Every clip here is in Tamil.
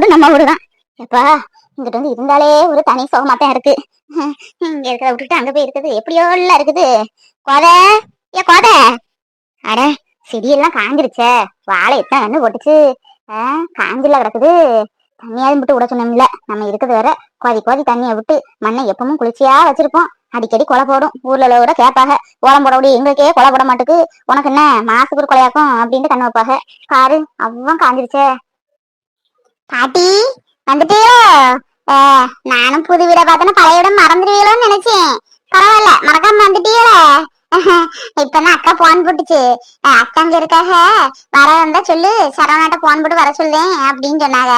ஊரு நம்ம ஊரு தான் எப்பா இங்கிட்ட வந்து இருந்தாலே ஒரு தனி சுகமா தான் இருக்கு இங்க இருக்கிற விட்டுட்டு அங்க போய் இருக்குது எப்படியோ எல்லாம் இருக்குது. கோத ஏ கோத. அட செடியெல்லாம் காஞ்சிருச்சே. வாழை எத்தனை கண்ணு போட்டுச்சு. காஞ்சில கிடக்குது. தண்ணியாவது விட்டு விட சொன்னோம்ல நம்ம இருக்கிறது வேற. கோதி கோதி தண்ணியை விட்டு மண்ணை எப்பவும் குளிர்ச்சியா வச்சிருப்போம். அடிக்கடி கொலை போடும். ஊர்ல உள்ள கூட கேட்பாங்க. ஓலம் போட முடியும் எங்களுக்கே கொலை போட மாட்டுக்கு. உனக்கு என்ன மாசுக்கு ஒரு கொலையாக்கும் அப்படின்ட்டு கண்ணு வைப்பாங்க. பாரு அவ்வளோ காஞ்சிருச்சே. பாட்டி வந்துட்டியோ? நானும் புது வீட பார்த்தேன்னா பழைய விட மறந்துடுவீங்களோன்னு நினைச்சேன். பரவாயில்ல மறக்காம வந்துட்டீங்களே இப்பதான் அக்கா போன் போட்டுச்சு. அக்காங்க இருக்காக? வர வந்தா சொல்லு. சரவணாட்ட போன் போட்டு வர சொல்லேன் அப்படின்னு சொன்னாங்க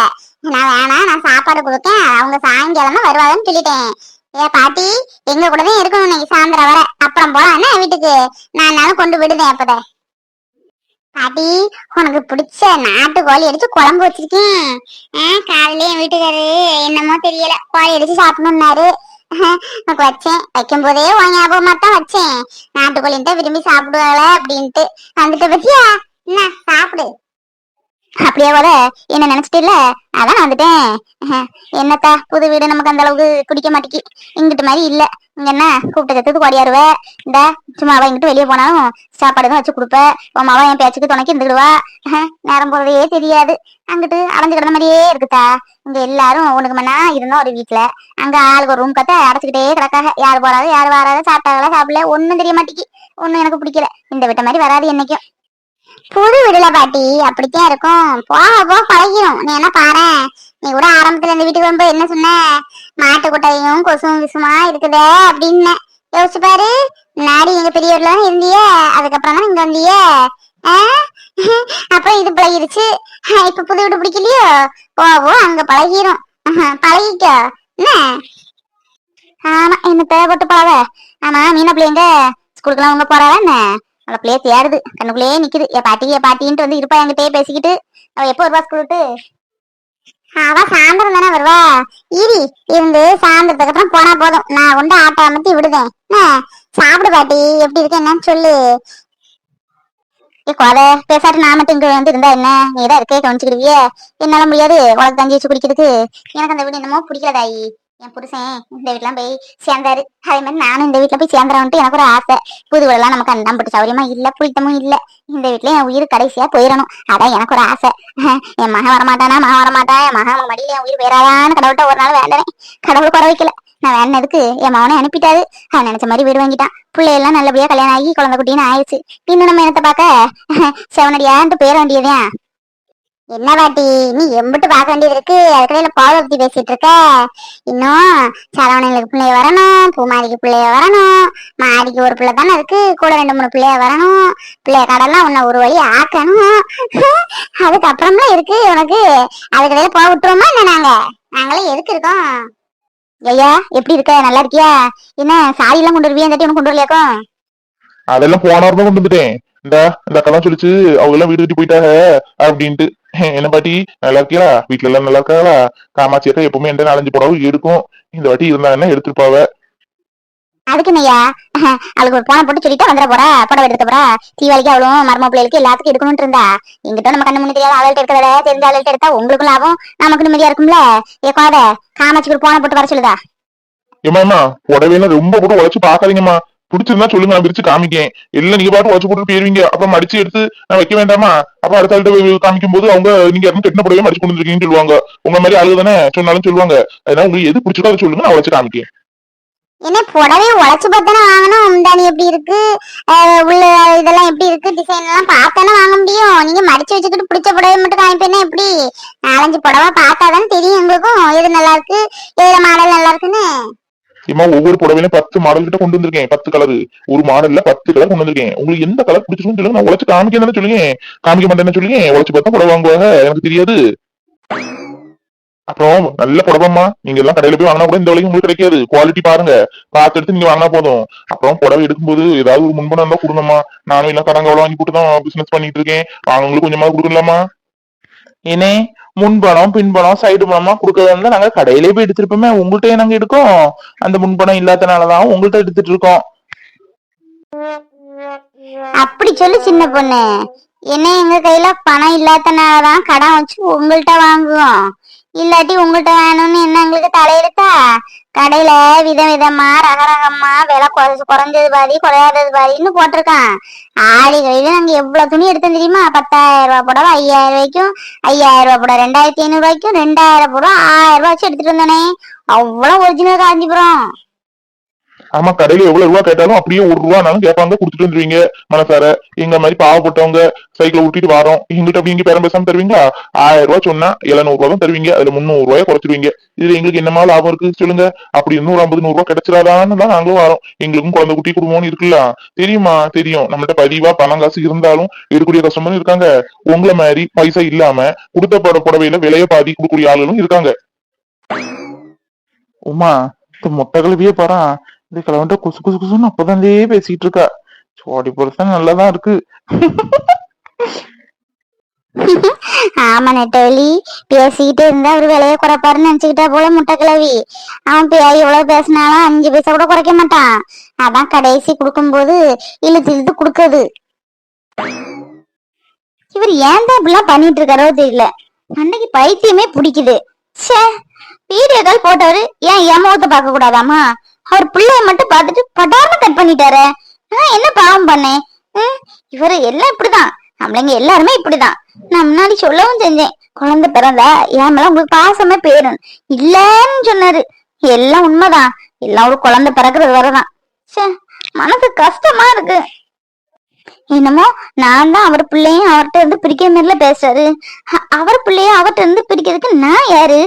நான் வேணாம் நான் சாப்பாடு கொடுத்தேன் அவங்க சாயங்காலமா வருவாங்கன்னு சொல்லிட்டேன். ஏ பாட்டி எங்க கூட தான் இருக்கணும் இன்னைக்கு சாயந்தரம் வர. அப்புறம் போலாம் என்ன வீட்டுக்கு. நான் நானும் கொண்டு விடுதேன் அப்பதான். பாட்டி உனக்கு பிடிச்ச நாட்டுக்கோழி அடிச்சு குழம்பு வச்சிருக்கேன். ஆஹ் காலையில என் வீட்டுக்காரு என்னமோ தெரியல. கோழி அடிச்சு சாப்பிடணும்னாரு. எனக்கு வச்சேன். வைக்கும் போதே உன் ஞாபகமா தான் வச்சேன். நாட்டுக்கோழி தான் விரும்பி சாப்பிடுவாள அப்படின்ட்டு. வந்துட்டு பத்தியா? என்ன சாப்பிடு. அப்படியே போல. என்ன நினைச்சிட்டு இல்ல? அதான் வந்துட்டேன். என்னத்தா? புது வீடு நமக்கு அந்த அளவுக்கு குடிக்க மாட்டேங்கி இங்கிட்டு மாதிரி இல்ல. இங்க என்ன? கூப்பிட்ட கத்துக்கு ஓடியாருவ இந்த சும்மா அவ இங்கிட்டு வெளியே போனாலும் சாப்பாடு தான் வச்சு கொடுப்ப. உன் மாவா என் பேச்சுக்கு துணைக்கு இருந்துக்கிடுவா. நேரம் போறதே தெரியாது. அங்கிட்டு அடைஞ்சு கிடந்த மாதிரியே இருக்குதா? இங்க எல்லாரும் உனக்கு மண்ணா இருந்தோம் ஒரு வீட்டுல அங்க ஆளுக்கு ஒரு ரூம் கத்த அடைச்சுக்கிட்டே கிடக்காக. யார் போறாது யார் வராது சாப்பிட்டாங்களா சாப்பிடல ஒன்னும் தெரிய மாட்டேங்கி ஒன்னும் எனக்கு பிடிக்கல. இந்த விட்ட மாதிரி வராது என்னைக்கும். புது வீடுல பாட்டி அப்படித்தான் இருக்கும். போக போக பழகிரும். நீ என்ன பாரு நீ கூட ஆரம்பத்துல இந்த வீட்டுக்கு வரும்போது என்ன சொன்ன? மாட்டு குட்டையும் கொசும் விசுமா இருக்குதே அப்படின்னு. யோசிச்சு பாரு. முன்னாடி எங்க பெரியவர்ல இருந்திய இருந்தியே? அதுக்கப்புறம் தான் இங்க வந்திய? அப்புறம் இது பழகிருச்சு. இப்ப புது வீடு பிடிக்கலையோ? போவோ அங்க பழகிரும். பழகிக்க. என்ன? ஆமா என்ன தேவைப்பட்டு பழவ? ஆமா மீனா பிள்ளைங்க ஸ்கூலுக்குலாம் உங்க போறாளா என்ன? அவளை பிள்ளைய தேடுது. கண்ணுக்குள்ளேயே நிக்குது. என் பாட்டி என் பாட்டின்ட்டு வந்து இருப்பா என்கிட்டயே பேசிக்கிட்டு அவ எப்போ வருவா ஸ்கூல் விட்டு? அவ சாயந்தரம் தானே வருவா? ஈரி இருந்து சாயந்தரத்துக்கு அப்புறம் போனா போதும். நான் கொண்டு ஆட்டோ அமர்த்தி விடுதேன். என்ன? சாப்பிடு பாட்டி. எப்படி இருக்கு என்னன்னு சொல்லு. ஏ கோதை பேசாட்டு நான் மட்டும் இங்க வந்து இருந்தா என்ன? நீ தான் இருக்கே கவனிச்சுக்கிடுவியே என்னால முடியாது. உனக்கு தஞ்சி வச்சு குடிக்கிறதுக்கு. எனக்கு அந்த வீடு என்னமோ பிடிக்கலதாயி என் புருஷன் இந்த வீட்டுலாம் போய் சேர்ந்தாரு. அதே மாதிரி நானும் இந்த வீட்டுல போய் சேர்ந்துறேன்ட்டு எனக்கு ஒரு ஆசை. புது வீடெல்லாம் நமக்கு அண்டாம் பட்டு சௌரியமா இல்ல புளித்தமும் இல்ல. இந்த வீட்டுல என் உயிர் கடைசியா போயிடணும் அதான் எனக்கு ஒரு ஆசை. என் மகன் வரமாட்டானா? மகன் வரமாட்டா? என் மகன் மடியில என் உயிர் போயிடாதான்னு கடவுள்கிட்ட ஒரு நாள் வேண்டனே கடவுள் குறை வைக்கல. நான் வேண்டதுக்கு என் மகனை அனுப்பிட்டாரு. அவன் நினைச்ச மாதிரி வீடு வாங்கிட்டான். பிள்ளையெல்லாம் நல்லபடியா கல்யாணம் ஆகி குழந்தை குட்டின்னு ஆயிடுச்சு. இன்னும் நம்ம என்னத்தை பார்க்க செவனடியான்ட்டு போயிட வேண்டியதுதான். என்ன பாட்டி நீ எம்பிட்டு பார்க்க வேண்டியது இருக்கு. அதுக்கடையில கோவை பத்தி பேசிட்டு இருக்க. இன்னும் சரவணனுக்கு பிள்ளைய வரணும் பூமாரிக்கு பிள்ளைய வரணும் மாடிக்கு ஒரு பிள்ளை தானே இருக்கு கூட ரெண்டு மூணு பிள்ளைய வரணும். பிள்ளைய கடலாம் உன்னை ஒரு வழி ஆக்கணும். அதுக்கப்புறம்லாம் இருக்கு உனக்கு. அதுக்கடையில போக விட்டுருவோமா என்ன நாங்க? நாங்களே எதுக்கு இருக்கோம்? ஐயா எப்படி இருக்க? நல்லா இருக்கியா? என்ன சாரி எல்லாம் கொண்டு வருவியா? இந்த கொண்டு வரலையாக்கும் அதெல்லாம் போன வாரம் கொண்டு வந்துட்டேன். இந்த இந்த அக்கெல்லாம் சொல்லிச்சு அவங்க எல்லாம் வீடு கட்டி போயிட்டாங்க அப்படின்ட்டு. என்ன பாட்டி? நல்லா இருக்கியா வீட்ல எல்லாம் நல்லா இருக்காங்களா காமாட்சி அக்கா எப்பவுமே எந்த நாலஞ்சு புடவை எடுக்கும் இந்த வாட்டி இருந்தாங்கன்னா எடுத்துருப்பாவ? அதுக்கு ஐயா அவளுக்கு ஒரு போன போட்டு சொல்லிட்டு வந்துட போறா. புடவை எடுக்க போறா. தீபாவளிக்கு அவளும் மர்ம பிள்ளைகளுக்கு எல்லாத்துக்கும் எடுக்கணும்னு இருந்தா. எங்கிட்ட நம்ம கண்ணு முன்னு தெரியாத அவள்கிட்ட இருக்கிறத தெரிஞ்ச அவள்கிட்ட எடுத்தா உங்களுக்கும் லாபம். நமக்கு நிம்மதியா இருக்கும்ல? ஏ கோத காமாட்சிக்கு ஒரு போன போட்டு வர சொல்லுதா? ஏமாமா புடவையெல்லாம் ரொம்ப போட்டு உழைச்சு பாக்காதீங்கம்மா பிடிச்சிருந்தா சொல்லுங்க நான் பிரிச்சு காமிக்கேன். எல்லாம் நீங்க பாட்டு உழைச்சு போட்டு போயிருவீங்க. அப்புறம் மடிச்சு எடுத்து நான் வைக்க வேண்டாமா? அப்புறம் அடுத்த ஆள்கிட்ட காமிக்கும் போது அவங்க நீங்க யாரும் கெட்டின புடவையே மடிச்சு கொண்டு வந்திருக்கீங்கன்னு சொல்லுவாங்க. உங்க மாதிரி ஆளு தானே சொன்னாலும் சொல்லுவாங்க. அதனால உங்களுக்கு எது பிடிச்சிருக்கோ அதை சொல்லுங்க நான் வச்சு காமிக்கேன். என்ன புடவை உழைச்சு பார்த்தானே வாங்கணும்? முந்தானி எப்படி இருக்கு? உள்ள இதெல்லாம் எப்படி இருக்கு? டிசைன் எல்லாம் பார்த்தானே வாங்க முடியும். நீங்க மடிச்சு வச்சுக்கிட்டு பிடிச்ச புடவை மட்டும் காமிப்பேன்னா எப்படி நாலஞ்சு புடவை பார்த்தாதானே தெரியும் எங்களுக்கும் எது நல்லா இருக்கு? எதுல மாடல் நல்லா இருக்குன்னு? இம்மா ஒவ்வொரு புடவையிலும் பத்து மாடல் கிட்ட கொண்டு வந்திருக்கேன். பத்து கலர் ஒரு மாடல்ல பத்து கலர் கொண்டு வந்திருக்கேன். உங்களுக்கு எந்த கலர் பிடிச்சிருக்கும் சொல்லுங்க நான் உழைச்சு காமிக்க தானே சொல்லுங்க காமிக்க மாட்டேன்னு சொல்லுங்க உழைச்சு பார்த்தா புடவை வாங்குவாங்க. எனக்கு தெரியாது. அப்புறம் நல்ல புடவைம்மா. நீங்க எல்லாம் கடையில போய் வாங்கினா கூட இந்த விலைக்கு உங்களுக்கு கிடைக்காது. குவாலிட்டி பாருங்க. பார்த்து எடுத்து நீங்க வாங்கினா போதும். அப்புறம் புடவை எடுக்கும்போது ஏதாவது ஒரு முன்பணம் இருந்தா கொடுங்கம்மா. நானும் எல்லாம் கடங்க வாங்கி போட்டு தான் பிசினஸ் பண்ணிட்டு இருக்கேன். வாங்கவங்களுக்கு கொஞ்சமா கொடுக்கலாமா? ஏனே முன்பணம் பின்பணம் சைடு பணமா கொடுக்கறதா இருந்தா நாங்க கடையிலே போய் எடுத்திருப்போமே உங்கள்கிட்ட நாங்க எடுக்கோம்? அந்த முன்பணம் இல்லாதனாலதான் உங்கள்கிட்ட எடுத்துட்டு இருக்கோம். அப்படி சொல்லு சின்ன பொண்ணு. என்ன எங்க கையில பணம் இல்லாதனாலதான் கடன் வச்சு உங்கள்கிட்ட வாங்குவோம். இல்லாட்டி உங்கள்கிட்ட வேணும்னு என்ன எங்களுக்கு தலையெடுத்தா கடையில விதவிதமா ரகரகமா விலை குறைச்சு குறைஞ்சது பாதி குறையாதது பாதின்னு போட்டிருக்கான். ஆடி கடையில நாங்க எவ்வளவு துணி எடுத்தோம் தெரியுமா? பத்தாயிரம் ரூபாய் புடவை ஐயாயிரம் ரூபாய்க்கும் ஐயாயிரம் ரூபாய் புடவை ரெண்டாயிரத்தி ஐநூறு ரூபாய்க்கும் ரெண்டாயிரம் புடவை ஆயிரம் ரூபாய் வச்சு எடுத்துட்டு வந்தானே அவ்வளவு ஒரிஜினல் காஞ்சிபுரம். ஆமா கடையில எவ்வளவு ரூபா கேட்டாலும் அப்படியே ஒரு ரூபானாலும் கேட்பாங்க கொடுத்துட்டு வந்துருவீங்க மனசார. எங்க மாதிரி பாவப்பட்டவங்க சைக்கிள் ஊட்டிட்டு வரோம். எங்கிட்ட அப்படி இங்க பேரம் பேசாம தருவீங்களா? ஆயிரம் ரூபாய் சொன்னா எழுநூறு ரூபாய் தான் தருவீங்க அதுல முந்நூறு ரூபாய் குறைச்சிருவீங்க. இதுல எங்களுக்கு என்னமா லாபம் இருக்கு சொல்லுங்க. அப்படி நூறு ஐம்பது நூறு ரூபாய் கிடைச்சிடாதான்னு தான் நாங்களும் வரோம். எங்களுக்கும் குழந்தை குட்டி குடும்பம்னு இருக்குல்ல தெரியுமா? தெரியும். நம்மள்ட்ட பதிவா பணம் காசு இருந்தாலும் இருக்கக்கூடிய கஷ்டமும் இருக்காங்க. உங்களை மாதிரி பைசா இல்லாம கொடுத்த பட புடவையில விலைய பாதி கொடுக்கக்கூடிய ஆளுகளும் இருக்காங்க. உமா இந்த மொட்டை கழுவியே போறான் இந்த கிழவன்ட்ட குசு குசு குசுன்னு அப்பதான் பேசிட்டு இருக்கா சோடி பொருத்தம் நல்லாதான் இருக்கு. ஆமா நெட்டவழி பேசிக்கிட்டே இருந்தா அவரு விலைய குறைப்பாருன்னு நினைச்சுக்கிட்டா போல முட்டை கிளவி அவன் பே எவ்வளவு பேசினாலும் அஞ்சு பைசா கூட குறைக்க மாட்டான். அதான் கடைசி குடுக்கும்போது இழுத்து இழுத்து கொடுக்குது இவர் ஏன் தான் இப்படிலாம் பண்ணிட்டு இருக்காரோ தெரியல. அன்னைக்கு பைத்தியமே பிடிக்குது. ச்சே வீடியோ கால் போட்டவரு ஏன் என் பார்க்க கூடாதாமா அவர் பிள்ளைய மட்டும் பார்த்துட்டு படாம கட் பண்ணிட்டாரு. நான் என்ன பாவம் பண்ணேன்? ம், இவரு எல்லாம் இப்படிதான். நம்மளைங்க எல்லாருமே இப்படிதான். நான் முன்னாடி சொல்லவும் செஞ்சேன். குழந்தை பிறந்தா என் மேல உங்களுக்கு பாசமே போயிடும். இல்லன்னு சொன்னாரு. எல்லாம் உண்மைதான். எல்லாம் ஒரு குழந்தை பிறக்கிறது வரதான் ச்சே மனசு கஷ்டமா இருக்கு. என்னமோ நான் தான் அவர் பிள்ளையும் அவர்கிட்ட இருந்து பிரிக்கிற மாதிரில பேசுறாரு. அவர் பிள்ளையும் அவர்கிட்ட இருந்து பிரிக்கிறதுக்கு நான் யாரு?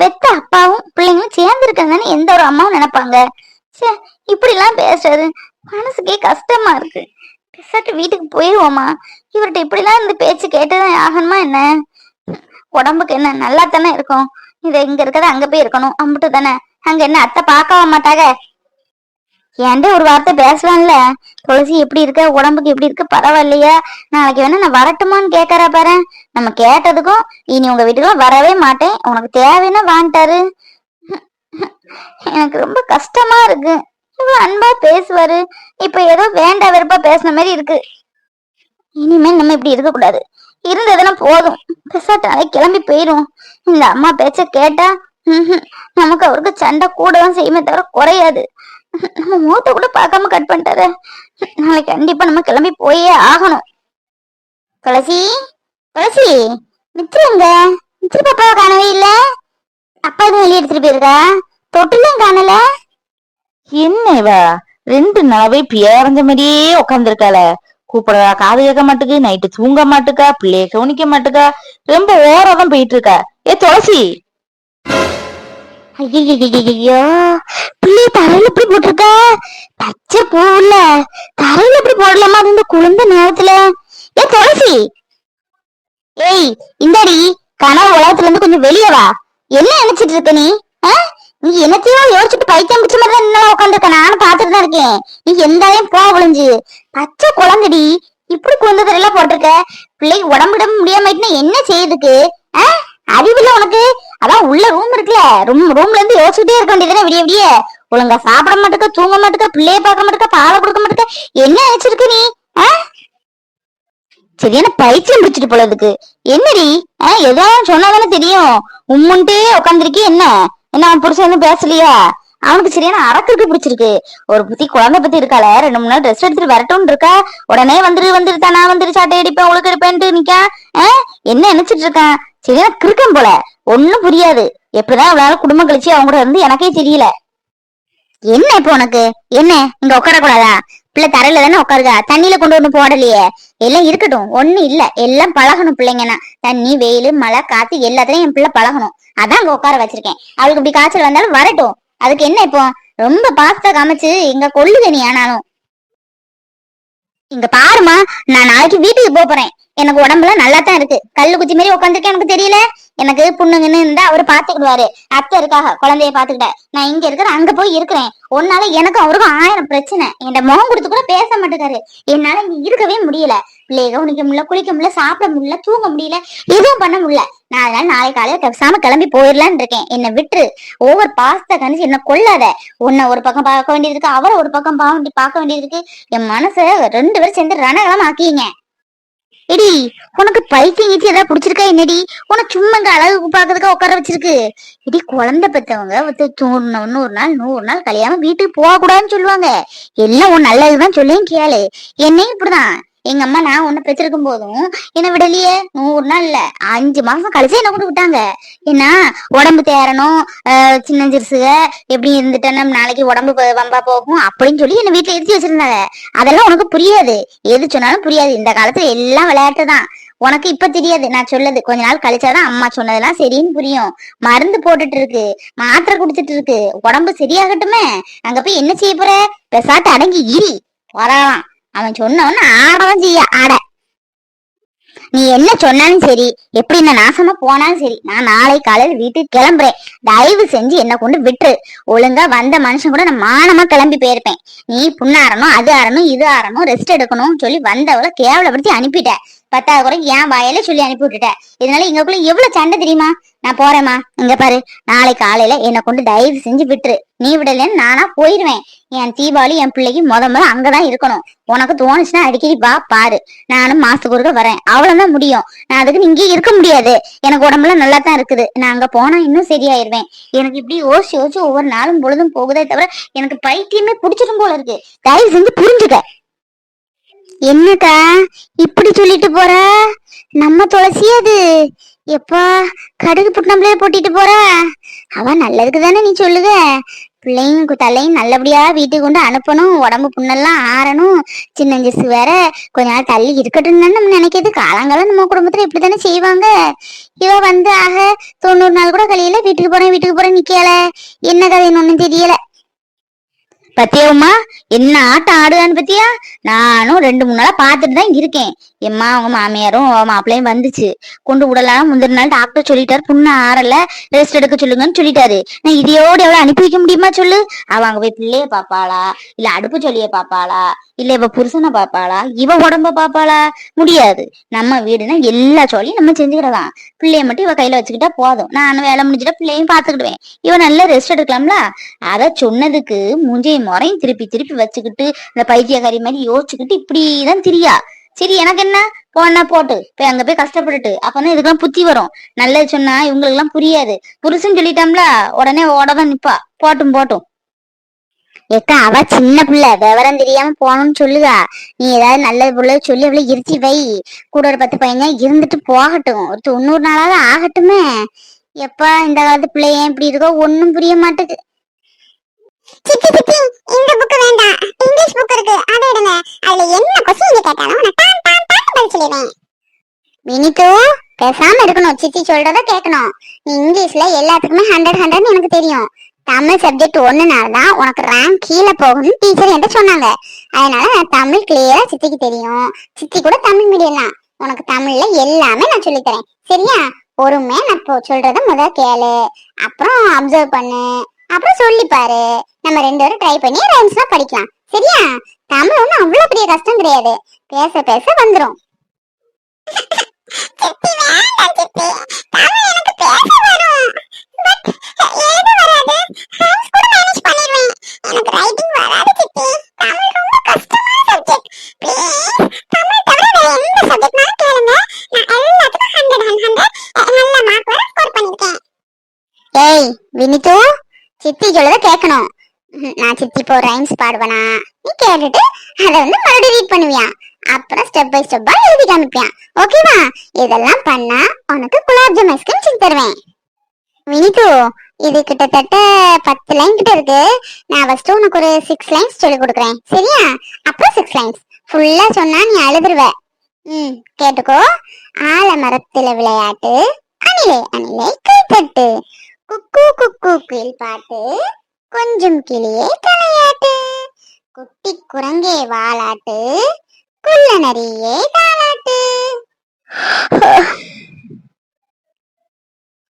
பெத்த அப்பாவும் பிள்ளைங்களும் சேர்ந்து இருக்காங்கன்னு எந்த ஒரு அம்மாவும் நினைப்பாங்க? ச்சே இப்படி எல்லாம் பேசுறாரு. மனசுக்கே கஷ்டமா இருக்கு. பேசாட்டு வீட்டுக்கு போயிருவோமா? இவர்கிட்ட இப்படிலாம் இந்த பேச்சு கேட்டுதான் ஆகணுமா என்ன? உடம்புக்கு என்ன நல்லா தானே இருக்கும்? இது இங்க இருக்கிறத அங்க போய் இருக்கணும். அம்பிட்டு தானே. அங்க என்ன அத்தை பார்க்கவா மாட்டாங்க என்கிட்ட ஒரு வார்த்தை பேசலாம்ல துளசி எப்படி இருக்க உடம்புக்கு எப்படி இருக்கு பரவாயில்லையா. நாளைக்கு வேணா நான் வரட்டுமான்னு கேட்கறா பாரு. நம்ம கேட்டதுக்கும் இனி உங்க வீட்டுக்குலாம் வரவே மாட்டேன். உனக்கு தேவைன்னா வாங்கிட்டாரு எனக்கு ரொம்ப கஷ்டமா இருக்கு. இவ்வளவு அன்பா பேசுவாரு. இப்ப ஏதோ வேண்டா வெறுப்பா பேசுன மாதிரி இருக்கு. இனிமேல் நம்ம இப்படி இருக்க கூடாது. இருந்ததெல்லாம் போதும். பெசாட்டாலே கிளம்பி போயிரும். இந்த அம்மா பேச்ச கேட்டா நமக்கு அவருக்கு சண்டை கூட தான் செய்யுமே தவிர குறையாது. நம்ம மூத்த கூட பார்க்காம கட் பண்ணிட்டாரு நாளைக்கு கண்டிப்பா நம்ம கிளம்பி போயே ஆகணும். துளசி துளசி மித்திரங்க மித்திர பாப்பாவை காணவே இல்ல. அப்பா எதுவும் வெளியே எடுத்துட்டு போயிருக்கா? தொட்டிலும் காணல. என்ன இவ ரெண்டு நாளாவே பேரஞ்ச மாதிரியே உட்காந்துருக்காள கூப்பிடுறா காது கேட்க மாட்டுக்கு நைட்டு தூங்க மாட்டுக்கா பிள்ளைய கவனிக்க மாட்டுக்கா. ரொம்ப ஓரதான் போயிட்டு இருக்கா. ஏ துளசி! ஐயோ பிள்ளை தரையில எப்படி போட்டிருக்க? பச்சை பூவுல தரையில எப்படி போடலாமா? அது இந்த குழந்தை நேரத்துல. ஏ துளசி! ஏய் இந்தாடி கனவு உலகத்துல இருந்து கொஞ்சம் வெளியே வா. என்ன நினைச்சிட்டு இருக்க நீ? ஆ? நீ என்னத்தையோ யோசிச்சுட்டு பைத்தியம் பிடிச்ச மாதிரி தான் உட்காந்துருக்க நானும் பாத்துட்டு தான் இருக்கேன். நீ எந்தாலையும் போ ஒளிஞ்சு பச்சை குழந்தைடி இப்படி குழந்தை தரையில போட்டிருக்க. பிள்ளைக்கு உடம்புட முடியாம என்ன செய்யுதுக்கு ஆ? அறிவில்ல உனக்கு? அதான் உள்ள ரூம் இருக்குல்ல ரூம் ரூம்ல இருந்து யோசிச்சுட்டே இருக்க வேண்டியதுதானே விடிய விடிய. ஒழுங்கா சாப்பிட மாட்டேக்க தூங்க மாட்டேக்க பிள்ளைய பார்க்க மாட்டேக்க பாலை கொடுக்க மாட்டேக்க என்ன நினைச்சிருக்க நீ? ஆ? சரியான பைத்தியம் பிடிச்சிட்டு போல இதுக்கு என்னடி? ஆ, எதாவது சொன்னாதானே தெரியும். உம்முன்ட்டே உட்காந்துருக்கே என்ன? என்ன அவன் புருஷன் எதுவும் பேசலையா? அவனுக்கு சரியான அரக்கிற்கு பிடிச்சிருக்கு. ஒரு புத்தி குழந்தை பத்தி இருக்கால ரெண்டு மூணு நாள் ட்ரெஸ் எடுத்துட்டு வரட்டும்னு இருக்கா? உடனே வந்துரு வந்துருத்தா நான் வந்துரு சாட்டை அடிப்பேன் உழுக்கு இருப்பேன்ட்டு நிக்கா? ஆ? என்ன நினைச்சிட்டு இருக்கான்? சரியான கிருக்கம் போல. ஒன்னும் புரியாது. எப்படிதான் அவளால குடும்பம் கழிச்சு அவங்க கூட இருந்து எனக்கே தெரியல. என்ன இப்ப உனக்கு? என்ன? இங்க உட்காரக்கூடாதா? பிள்ளை தரையில தானே உட்காருதா? தண்ணியில கொண்டு வந்து போடலையே. எல்லாம் இருக்கட்டும். ஒண்ணு இல்ல. எல்லாம் பழகணும் பிள்ளைங்கன்னா. தண்ணி வெயில் மழை காத்து எல்லாத்துலயும் என் பிள்ளை பழகணும். அதான் அங்க உட்கார வச்சிருக்கேன். அவளுக்கு இப்படி காய்ச்சல் வந்தாலும் வரட்டும். அதுக்கு என்ன இப்போ? ரொம்ப பாஸ்தா காமிச்சு இங்க கொள்ளுக நீ ஆனாலும். இங்க பாருமா நான் நாளைக்கு வீட்டுக்கு போறேன். எனக்கு உடம்புல நல்லா தான் இருக்கு. கல்லு குச்சி மாதிரி உட்காந்துருக்கேன் எனக்கு தெரியல. எனக்கு புண்ணுங்கன்னு இருந்தா அவரு பாத்துக்கிடுவாரு. அத்தை இருக்காக குழந்தைய பாத்துக்கிட்ட. நான் இங்க இருக்கிற அங்க போய் இருக்கிறேன். உன்னால எனக்கும் அவருக்கும் ஆயிரம் பிரச்சனை. என் முகம் கொடுத்து கூட பேச மாட்டேங்காரு என்னால இங்க இருக்கவே முடியல. பிள்ளைய கவனிக்க முடியல குளிக்க முடியல சாப்பிட முடியல தூங்க முடியல எதுவும் பண்ண முடியல. நான் அதனால நாளை காலையில பேசாம கிளம்பி போயிடலான்னு இருக்கேன். என்ன விட்டுரு. ஓவர் பாஸ்தா கணிச்சு என்ன கொள்ளாத உன்னை ஒரு பக்கம் பார்க்க வேண்டியது இருக்கு அவரை ஒரு பக்கம் பார்க்க பார்க்க வேண்டியது இருக்கு. என் மனசை ரெண்டு பேரும் சேர்ந்து ரணகலம் ஆக்கிங்க எடி உனக்கு பைத்தியம் ஈட்டி ஏதாவது பிடிச்சிருக்கா என்னடி? உனக்கு சும்மா இங்க அழகு பாக்குறதுக்கா உட்கார வச்சிருக்கு. இடி குழந்தை பெத்தவங்க நூறு நாள் நூறு நாள் கல்யாணம் வீட்டுக்கு போக கூடாதுன்னு சொல்லுவாங்க. எல்லாம் உன் நல்லதுதான் சொல்லியும் கேளு. என்னையும் இப்படிதான். எங்க அம்மா நான் ஒண்ணு பெற்றிருக்கும் போதும் என்ன விடலையே. நூறு நாள் இல்ல. அஞ்சு மாசம் கழிச்சு என்ன கொண்டு விட்டாங்க. என்ன உடம்பு தேரணும் சின்ன சிறுசுக எப்படி இருந்துட்டேன்னா நாளைக்கு உடம்பு வம்பா போகும் அப்படின்னு சொல்லி என்ன வீட்டுல இருத்தி வச்சிருந்தாங்க. அதெல்லாம் உனக்கு புரியாது. எது சொன்னாலும் புரியாது. இந்த காலத்துல எல்லாம் விளையாட்டு தான். உனக்கு இப்ப தெரியாது. நான் சொல்லது. கொஞ்ச நாள் கழிச்சாதான் அம்மா சொன்னதெல்லாம் சரின்னு புரியும். மருந்து போட்டுட்டு இருக்கு மாத்திரை குடுத்துட்டு இருக்கு உடம்பு சரியாகட்டுமே. அங்க போய் என்ன செய்ய போற? பெசாட்டு அடங்கி இரி. வரான் அவன் சொன்னவன ஆடவும் செய்ய ஆட. நீ என்ன சொன்னாலும் சரி எப்படி நான் நாசமா போனாலும் சரி நான் நாளை காலையில வீட்டுக்கு கிளம்புறேன். தயவு செஞ்சு என்ன கொண்டு விட்டுரு. ஒழுங்கா வந்த மனுஷன் கூட நான் மானமா கிளம்பி போயிருப்பேன். நீ புண்ணாரணும் அது ஆறணும் இது ஆறணும் ரெஸ்ட் எடுக்கணும்னு சொல்லி வந்தவளை கேவலப்படுத்தி அனுப்பிட்ட. பத்தாவது குறைக்கு என் வாயில சொல்லி அனுப்பி விட்டுட்ட. இதனால எங்களுக்குள்ள எவ்வளவு சண்டை தெரியுமா? நான் போறேம்மா. இங்க பாரு நாளை காலையில என்னை கொண்டு தயவு செஞ்சு விட்டுரு. நீ விடலன்னு நானா போயிருவேன். என் தீபாவளி என் பிள்ளைக்கு முத முத அங்கதான் இருக்கணும். உனக்கு தோணுச்சுன்னா அடிக்கடி வா பாரு. நானும் மாசத்துக்கு ஒருக்க வரேன். அவ்வளவுதான் முடியும். நான் அதுக்கு இங்கே இருக்க இருக்க முடியாது. எனக்கு உடம்புலாம் நல்லா தான் இருக்குது. நான் அங்க போனா இன்னும் சரியாயிருவேன். எனக்கு இப்படி யோசிச்சு யோசிச்சு ஒவ்வொரு நாளும் பொழுதும் போகுதே தவிர எனக்கு பைத்தியமே பிடிச்சிடும் போல இருக்கு. தயவு செஞ்சு புரிஞ்சுக்க. என்னக்கா? இப்படி சொல்லிட்டு போற? நம்ம துளசி அது. எப்பா கடுகு புட்டம்பளே போட்டிட்டு போற? அவ நல்லதுக்கு தானே நீ சொல்லுக பிள்ளைங்க தலையும் நல்லபடியா வீட்டுக்கு கொண்டு அனுப்பணும். உடம்பு புண்ணெல்லாம் ஆறணும். சின்ன சிசு வேற கொஞ்ச நாள் தள்ளி இருக்கட்டும் நம்ம நினைக்கிறது காலங்காலம் நம்ம குடும்பத்துல இப்படித்தானே செய்வாங்க. இவ வந்து ஆக தொண்ணூறு நாள் கூட கழியில வீட்டுக்கு போறேன் வீட்டுக்கு போறேன் நிக்கல. என்ன கதைன்னு ஒண்ணும் தெரியல. பத்தியம்மா என்ன ஆட்டம் ஆடுதான்னு பத்தியா? நானும் ரெண்டு மூணு நாளா பாத்துட்டு தான் இருக்கேன். எம்மா அவங்க மாமியாரும் மாப்பிள்ளையும் வந்துச்சு. கொண்டு விடலாம் முந்தின நாள் டாக்டர் சொல்லிட்டாரு. புண்ணு ஆறல. ரெஸ்ட் எடுக்க சொல்லுங்கன்னு சொல்லிட்டாரு. நான் இதையோடு எவ்வளவு அனுப்பி வைக்க முடியுமா சொல்லு? அவ அங்க போய் பிள்ளைய பாப்பாளா இல்ல அடுப்பு சொல்லிய பாப்பாளா இல்ல இவ புருஷனை பாப்பாளா இவ உடம்ப பாப்பாளா முடியாது. நம்ம வீடுனா எல்லா சொல்லியும் நம்ம செஞ்சுக்கிடலாம். பிள்ளைய மட்டும் இவ கையில வச்சுக்கிட்டா போதும். நானும் வேலை முடிஞ்சிட்டா பிள்ளையும் பாத்துக்கிடுவேன் இவன் நல்லா ரெஸ்ட் எடுக்கலாம்ல? அத சொன்னதுக்கு மூஞ்சையும் முறையும் திருப்பி திருப்பி வச்சுக்கிட்டு இந்த பைத்தியக்காரி மாதிரி யோசிச்சுக்கிட்டு இப்படிதான் திரியா. சரி எனக்கு என்ன? போனா போட்டு போய் அங்க போய் கஷ்டப்பட்டுட்டு அப்பதான் இதுக்கெல்லாம் புத்தி வரும். நல்லது சொன்னா இவங்களுக்கு எல்லாம் புரியாது. புருஷன் சொல்லிட்டோம்ல உடனே ஓடதான் நிப்பா. போட்டும் போட்டும். ஏக்கா அவ சின்ன பிள்ளை விவரம் தெரியாம போகணும்னு சொல்லுதா. நீ ஏதாவது நல்லது புள்ள சொல்லி அவளை இருத்தி வை. கூட ஒரு பத்து பையன் இருந்துட்டு போகட்டும். ஒரு தொண்ணூறு நாளாவது ஆகட்டுமே. எப்பா இந்த காலத்து பிள்ளை ஏன் இப்படி இருக்கோ ஒன்னும் புரிய மாட்டேது. சித்தி சித்தி இந்த புக் வேண்டாம் இங்கிலீஷ் புக் இருக்கு. அதை எடுங்க. அதுல என்ன கொஸ்டின் கேட்டாலும் நான் டான் டான் டான் பதில் சொல்லிடுவேன். வினித்து பேசாம இருக்கணும். சித்தி சொல்றத கேட்கணும். நீ இங்கிலீஷ்ல எல்லாத்துக்குமே ஹண்ட்ரட் ஹண்ட்ரட் எனக்கு தெரியும். தமிழ் சப்ஜெக்ட் ஒண்ணுனால தான் உனக்கு ரேங்க் கீழே போகும்னு டீச்சர் என்கிட்ட சொன்னாங்க. அதனால நான் தமிழ் கிளியரா சித்திக்கு தெரியும். சித்தி கூட தமிழ் மீடியம் தான். உனக்கு தமிழ்ல எல்லாமே நான் சொல்லித்தரேன். சரியா? பொறுமையா நான் சொல்றத முதல் கேளு. அப்புறம் அப்சர்வ் பண்ணு. அப்புறம் சொல்லி பாரு. நம்ம ரெண்டு பேரும் ட்ரை பண்ணி ரைம்ஸ்லாம் படிக்கலாம். சரியா? தமிழ் ஒன்றும் அவ்வளோ பெரிய கஷ்டம் கிடையாது. பேச பேச வந்துரும். இப்போ ரைம்ஸ் பாடுவனா? நீ கேட்டுட்டு அதை வந்து மறுபடியும் ரீட் பண்ணுவியா அப்புறம் ஸ்டெப் பை ஸ்டெப்பா எழுதி காமிப்பியான் ஓகேவா இதெல்லாம் பண்ணா உனக்கு குலாப் ஜாம் ஐஸ்கிரீம் செஞ்சு தருவேன். வினிது இது கிட்டத்தட்ட பத்து லைன் கிட்ட இருக்கு. நான் ஃபர்ஸ்ட் உனக்கு ஒரு சிக்ஸ் லைன்ஸ் சொல்லி கொடுக்குறேன். சரியா? அப்புறம் சிக்ஸ் லைன்ஸ் ஃபுல்லா சொன்னா நீ அழுதுருவ. ம் கேட்டுக்கோ. ஆலமரத்துல விளையாட்டு அணிலே அணிலே கைத்தட்டு. குக்கு குக்கு குயில் பாட்டு. கொஞ்சம் கிளியே தலையாட்டு. குட்டி குரங்கே வாலாட்டு. குள்ள நரியே தாலாட்டு.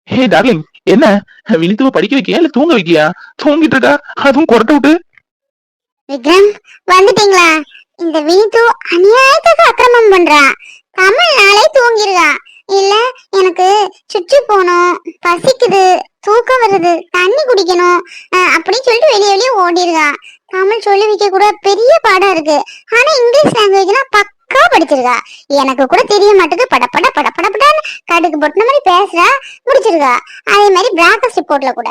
ஹே டார்லிங் என்ன? வினித்துவ படிக்க வைக்கியா இல்ல தூங்க வைக்கியா? தூங்கிட்டு இருக்கா? அதுவும் கொரட்டை விட்டு. விக்ரம் வந்துட்டீங்களா? இந்த வினித்து அநியாயத்துக்கு அக்கிரமம் பண்றா. தமிழ் நாளே தூங்கிருக்கா. இல்ல எனக்கு சுற்றி போகணும். பசிக்குது. தூக்கம் வருது. தண்ணி குடிக்கணும். அப்படின்னு சொல்லிட்டு வெளியே வெளியே ஓடிருக்கா தமிழ் சொல்லி வைக்க கூட பெரிய பாடம் இருக்கு. ஆனா இங்கிலீஷ் லாங்குவேஜ்னா பக்கா படிச்சிருக்கா. எனக்கு கூட தெரிய மாட்டேது படப்பட படப்படப்படான்னு படன்னு கடுக்கு பொட்டின மாதிரி பேசுறா முடிச்சிருக்கா. அதே மாதிரி பிராக்கஸ் ரிப்போர்ட்ல கூட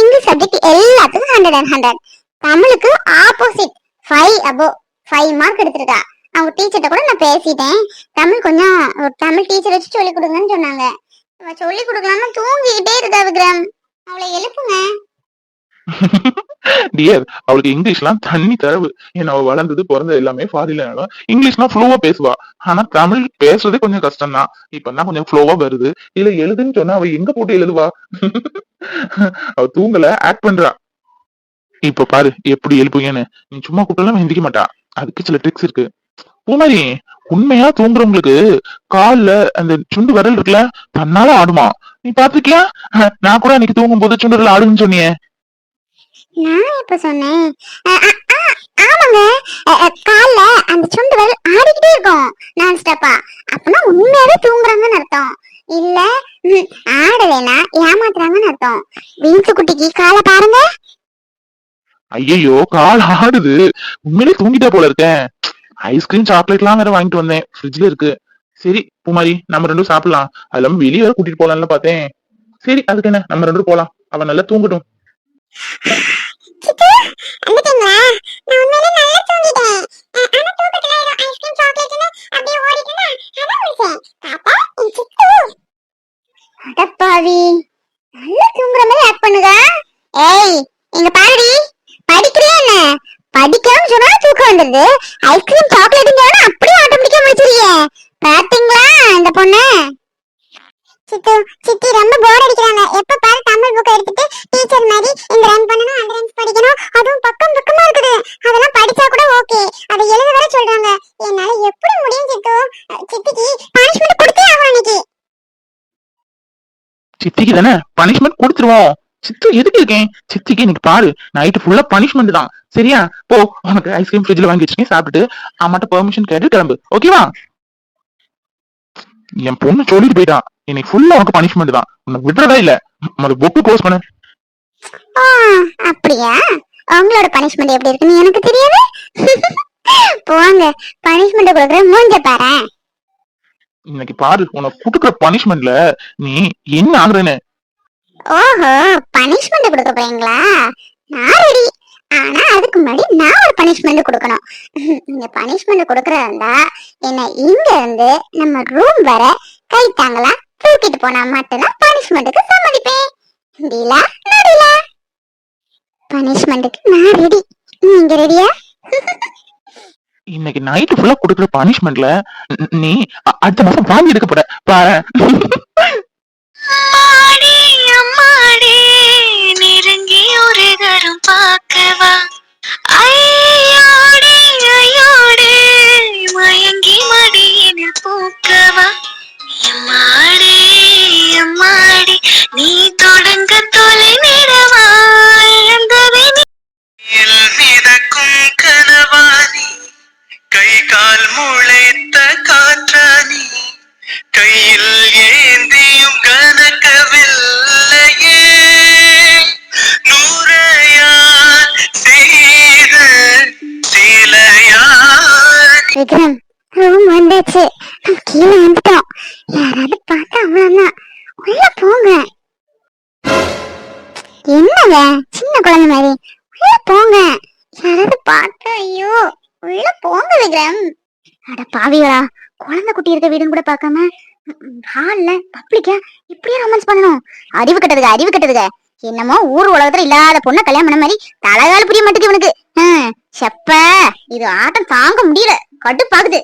இங்கிலீஷ் சப்ஜெக்ட் எல்லாத்துக்கும் ஹண்ட்ரட் அண்ட் ஹண்ட்ரட் தமிழுக்கு opposite five above five mark எடுத்திருக்கா. அவங்க டீச்சர்கிட்ட கூட நான் பேசிட்டேன். தமிழ் கொஞ்சம் ஒரு தமிழ் டீச்சர் வச்சு சொல்லி கொடுங்கன்னு சொன்னாங்க. இவ சொல்லி கொடுக்கலாம தூங்கிக்கிட்டே இருக்கா விக்ரம். அவளை எழுப்புங்க. டியர் அவளுக்கு இங்கிலீஷ்லாம் தண்ணி தரவு. ஏன்னா அவ வளர்ந்தது பிறந்தது எல்லாமே ஃபாரின்ல இங்கிலீஷ்லாம் ஃப்ளோவா பேசுவா. ஆனா தமிழ் பேசுறது கொஞ்சம் கஷ்டம் தான் இப்பதான் கொஞ்சம் ஃப்ளோவா வருது. இல்ல எழுதுன்னு சொன்னா அவ எங்க போட்டு எழுதுவா? அவ தூங்கல ஆக்ட் பண்றா. இப்ப பாரு எப்படி எழுப்புங்கன்னு நீ சும்மா கூப்பிட்டாலும் எந்திக்க மாட்டா. அதுக்கு சில ட்ரிக்ஸ் இருக்கு. பூமாரி உண்மையா தூங்குறவங்களுக்கு கால்ல அந்த சுண்டு விரல் இருக்குல்ல தன்னால ஆடுமா? நீ பாத்துக்கியா? நான் கூட அன்னைக்கு தூங்கும் போது சுண்டு விரல் ஆடுன்னு சொன்னியே. நான் எப்ப சொன்னேன்? ஆமாங்க. கால்ல அந்த சுண்டு விரல் ஆடிக்கிட்டே இருக்கும் நான் ஸ்டெப்பா அப்பனா உண்மையாவே தூங்குறாங்கன்னு அர்த்தம். இல்ல ஆடலைனா ஏமாத்துறாங்கன்னு அர்த்தம். வீட்டு குட்டிக்கு காலை பாருங்க. ஐயோ கால் ஆடுது. உண்மையிலே தூங்கிட்டா போல இருக்கேன். ஐஸ்கிரீம் சாக்லேட்லாம் வேற வாங்கிட்டு வந்தேன். ஃப்ரிட்ஜ்ல இருக்கு. சரி பூமாரி நம்ம ரெண்டும் சாப்பிடலாம். அது இல்லாம வெளியே வேற கூட்டிட்டு போலாம்ல பார்த்தேன். சரி அதுக்கு என்ன? நம்ம ரெண்டும் போலாம். அவன் நல்லா தூங்கட்டும். சித்து நல்லா தூங்குற மாதிரி ஆக்ட் பண்ணுங்க ஏய் இங்க பாருடி. படிக்கிறியா என்ன? படிக்கணும்னு சொன்னா தூக்கம் வந்துருது. ஐஸ்கிரீம் சாக்லேட் அப்படியே ஆட்டோமேட்டிக்கா முடிச்சிருக்கீங்க பாத்தீங்களா இந்த பொண்ணு? சித்து சித்தி ரொம்ப போர் அடிக்கிறாங்க. எப்ப பாரு தமிழ் புக் எடுத்துட்டு டீச்சர் மாதிரி இந்த ரன் பண்ணணும் அந்த ரன்ஸ் படிக்கணும். அதுவும் பக்கம் பக்கமா இருக்குது. அதெல்லாம் படிச்சா கூட ஓகே அதை எழுத வர சொல்றாங்க. என்னால எப்படி முடியும் சித்து? சித்திக்கு பனிஷ்மெண்ட் கொடுத்தே ஆகணும் இன்னைக்கு. சித்திக்கு தானே? பனிஷ்மெண்ட் கொடுத்துருவோம். சித்து எதுக்கு இருக்கேன் சித்திக்கு இன்னைக்கு பாரு நைட்டு ஃபுல்லா பனிஷ்மெண்ட் தான். சரியா? போ உனக்கு ஐஸ்கிரீம் ஃப்ரிட்ஜ்ல வாங்கி வச்சிருக்கேன் சாப்பிட்டு அம்மாட்ட பெர்மிஷன் கேட்டு கிளம்பு. ஓகேவா என் பொண்ணு சொல்லிட்டு போயிட்டா. இன்னைக்கு ஃபுல்லா உனக்கு பனிஷ்மெண்ட் தான். உன்னை விடுறதா இல்ல. மொதல் புக்கு க்ளோஸ் பண்ணு. அப்படியா? உங்களோட பனிஷ்மெண்ட் எப்படி இருக்குன்னு எனக்கு தெரியாது. போங்க பனிஷ்மெண்ட் கொடுக்குற மூஞ்ச பாரு இன்னைக்கு பாரு உனக்கு கொடுக்குற பனிஷ்மெண்ட்ல நீ என்ன ஆகுறேன்னு. ஓஹோ பனிஷ்மெண்ட் கொடுக்க போறீங்களா? நான் ரெடி ஆனா அதுக்கு முன்னாடி நான் ஒரு பனிஷ்மெண்ட் கொடுக்கணும். நீங்க பனிஷ்மெண்ட் கொடுக்கறதா இருந்தா என்ன இங்க இருந்து நம்ம ரூம் வர கை தாங்களா தூக்கிட்டு போனா மட்டும்தான் பனிஷ்மெண்ட்டுக்கு சம்மதிப்பேன். டீலா நடிலா? பனிஷ்மெண்ட்டுக்கு நான் ரெடி நீங்க ரெடியா இன்னைக்கு நைட்டு ஃபுல்லா கொடுக்குற பனிஷ்மெண்ட்ல நீ அடுத்த மாசம் வாங்கி எடுக்க போற. பாரு தரம் பார்க்கவா? ஐயோடி ஐயோடி மயங்கி மடியினில் பூக்கவா? எம்மாடி எம்மாடி நீ இருக்க வீடுன்னு கூட பார்க்காம ஹால்ல பப்ளிக்கா இப்படியே ரொமான்ஸ் பண்ணணும். அறிவு கட்டதுங்க அறிவு கட்டதுங்க. என்னமோ ஊர் உலகத்துல இல்லாத பொண்ணை கல்யாணம் பண்ண மாதிரி தலகால புரிய மாட்டேங்குது இவனுக்கு. செப்ப இது ஆட்டம் தாங்க முடியல. கடுப்பாகுது.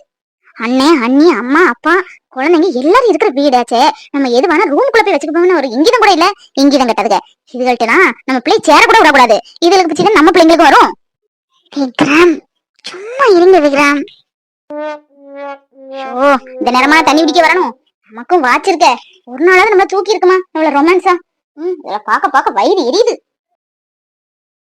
அண்ணே அண்ணி அம்மா அப்பா குழந்தைங்க எல்லாரும் இருக்கிற வீடாச்சே. நம்ம எது வேணா ரூம்குள்ள போய் வச்சுக்கோம்னு ஒரு இங்கிதம் கூட இல்ல. இங்கிதம் கட்டதுங்க. இதுகள்ட்டலாம் நம்ம பிள்ளை சேர கூட விடக்கூடாது. இதுகளுக்கு பிடிச்சது நம்ம பிள்ளைங்களுக்கு வரும். விக்ரம் சும்மா இருங்க விக்ரம். ஓ இந்த நேரமா தண்ணி குடிக்க வரணும். நமக்கும் வாட்ச் இருக்க ஒரு நாளாவது நம்ம தூக்கி இருக்குமா நம்மள ரொமான்ஸா ம் இதெல்லாம் பார்க்க பார்க்க வயிறு எரியுது.